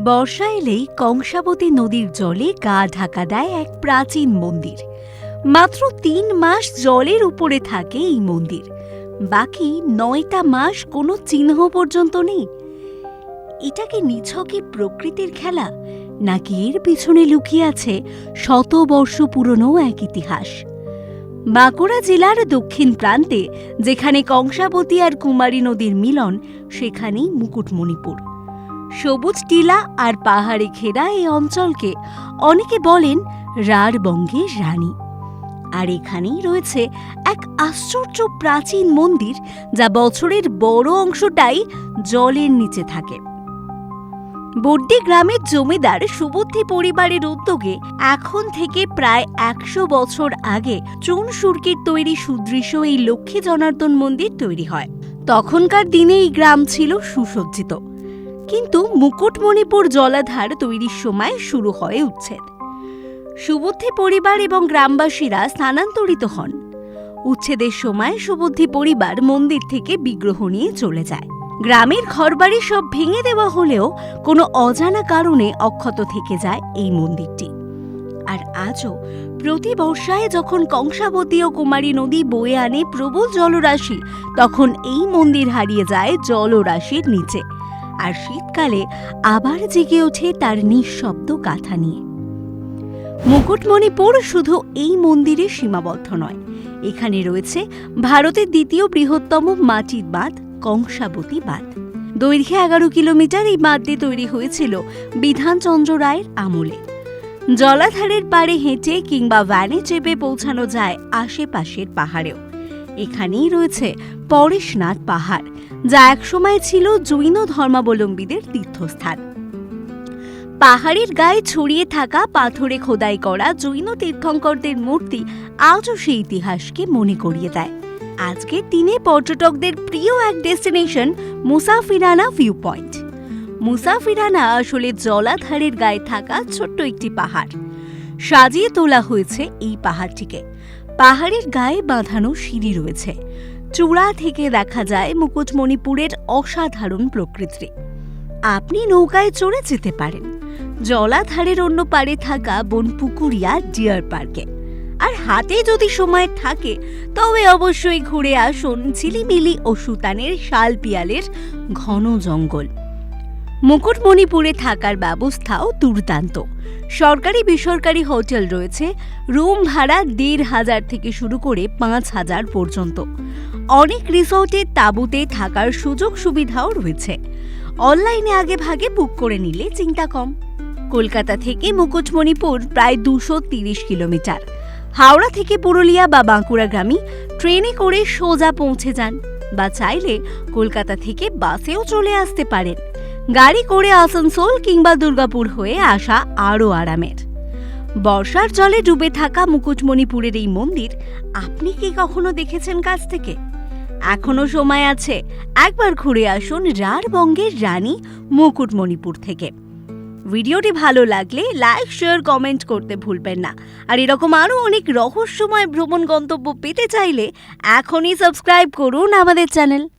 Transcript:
বর্ষা এলেই কংসাবতী নদীর জলে গা ঢাকা দেয় এক প্রাচীন মন্দির। মাত্র তিন মাস জলের উপরে থাকে এই মন্দির। বাকি নয়টা মাস কোনো চিহ্ন পর্যন্ত নেই। এটা কি নিছকই প্রকৃতির খেলা, নাকি এর পিছনে লুকিয়ে আছে শত বর্ষ পুরনো এক ইতিহাস? বাঁকুড়া জেলার দক্ষিণ প্রান্তে, যেখানে কংসাবতী আর কুমারী নদীর মিলন, সেখানেই মুকুটমণিপুর। সবুজ টিলা আর পাহাড়ে ঘেরা এই অঞ্চলকে অনেকে বলেন রাঢ়বঙ্গের রানী। আর এখানেই রয়েছে এক আশ্চর্য প্রাচীন মন্দির যা বছরের বড় অংশটাই জলের নিচে থাকে। বড্ডি গ্রামের জমিদার সুবুদ্ধি পরিবারের উদ্যোগে এখন থেকে প্রায় একশো বছর আগে চুন সুরকির তৈরি সুদৃশ্য এই লক্ষ্মী জনার্দন মন্দির তৈরি হয়। তখনকার দিনে এই গ্রাম ছিল সুসজ্জিত। মুকুটমণিপুর জলাধার তৈরির সময় শুরু হয় উচ্ছেদ। সুবুদ্ধি পরিবার এবং গ্রামবাসীরা স্থানান্তরিত হন। উচ্ছেদের সময় সুবুদ্ধি পরিবার মন্দির থেকে বিগ্রহ নিয়ে চলে যায়। গ্রামের ঘরবাড়ি সব ভেঙে দেওয়া হলেও কোনো অজানা কারণে অক্ষত থেকে যায় এই মন্দিরটি। আর আজও প্রতি বর্ষায় যখন কংসাবতী ও কুমারী নদী বয়ে আনে প্রবল জলরাশি, তখন এই মন্দির হারিয়ে যায় জলরাশির নিচে। আর শীতকালে আবার জেগে ওঠে তার নিঃশব্দ গাথা নিয়ে। মুকুটমণিপুর শুধু এই মন্দিরে সীমাবদ্ধ নয়, এখানে রয়েছে ভারতের দ্বিতীয় বৃহত্তম মাটির বাঁধ, কংসাবতী বাঁধ। দৈর্ঘ্যে এগারো কিলোমিটার এই বাঁধটি তৈরি হয়েছিল বিধানচন্দ্র রায়ের আমলে। জলাধারের পাড়ে হেঁটে কিংবা ভ্যানে চেপে পৌঁছানো যায় আশেপাশের পাহাড়েও। এখানেই রয়েছে পরেশনাথ পাহাড় যা একসময় ছিল জৈন ধর্মাবলম্বীদের তীর্থস্থান। পাহাড়ের গায়ে ছড়িয়ে থাকা, পাথরে খোদাই করা জৈন তীর্থঙ্করদের মূর্তি আজও সেই ইতিহাসকে মনে করিয়ে দেয়। আজকের দিনে পর্যটকদের প্রিয় এক destination Musafirana view point Musafirana আসলে জলাধারের গায়ে থাকা ছোট্ট একটি পাহাড়। সাজিয়ে তোলা হয়েছে এই পাহাড়টিকে। পাহাড়ের গায়ে বাঁধানো সিঁড়ি রয়েছে। চূড়া থেকে দেখা যায় মুকুটমণিপুরের অসাধারণ প্রকৃতি। আপনি নৌকায় চড়ে যেতে পারেন। জলাধারের অন্য পারে থাকা বনপুকুরিয়া ডিয়ার পার্কে। আর হাতে যদি সময় থাকে, তবে অবশ্যই ঘুরে আসুন ঝিলিমিলি ও সুতানের শাল পিয়ালের ঘন জঙ্গল। মুকুটমণিপুরে থাকার ব্যবস্থাও দুর্দান্ত। সরকারি বেসরকারি হোটেল রয়েছে, রুম ভাড়া দেড় হাজার থেকে শুরু করে পাঁচ হাজার পর্যন্ত। অনেক রিসোর্টের তাঁবুতে থাকার সুযোগ সুবিধাও রয়েছে। অনলাইনে আগে ভাগে বুক করে নিলে চিন্তা কম। কলকাতা থেকে মুকুটমণিপুর প্রায় দুশো তিরিশ কিলোমিটার। হাওড়া থেকে পুরুলিয়া বা বাঁকুড়া গ্রামে ট্রেনে করে সোজা পৌঁছে যান বা চাইলে কলকাতা থেকে বাসেও চলে আসতে পারেন। গাড়ি করে আসানসোল কিংবা দুর্গাপুর হয়ে আসা আরও আরামের। বর্ষার জলে ডুবে থাকা মুকুটমণিপুরের এই মন্দির, আপনি কি কখনো দেখেছেন কাছ থেকে? এখনও সময় আছে, একবার ঘুরে আসুন রাঢ়বঙ্গের রানী মুকুটমণিপুর থেকে। ভিডিওটি ভালো লাগলে লাইক, শেয়ার, কমেন্ট করতে ভুলবেন না। আর এরকম আরও অনেক রহস্যময় ভ্রমণ গন্তব্য পেতে চাইলে এখনই সাবস্ক্রাইব করুন আমাদের চ্যানেল।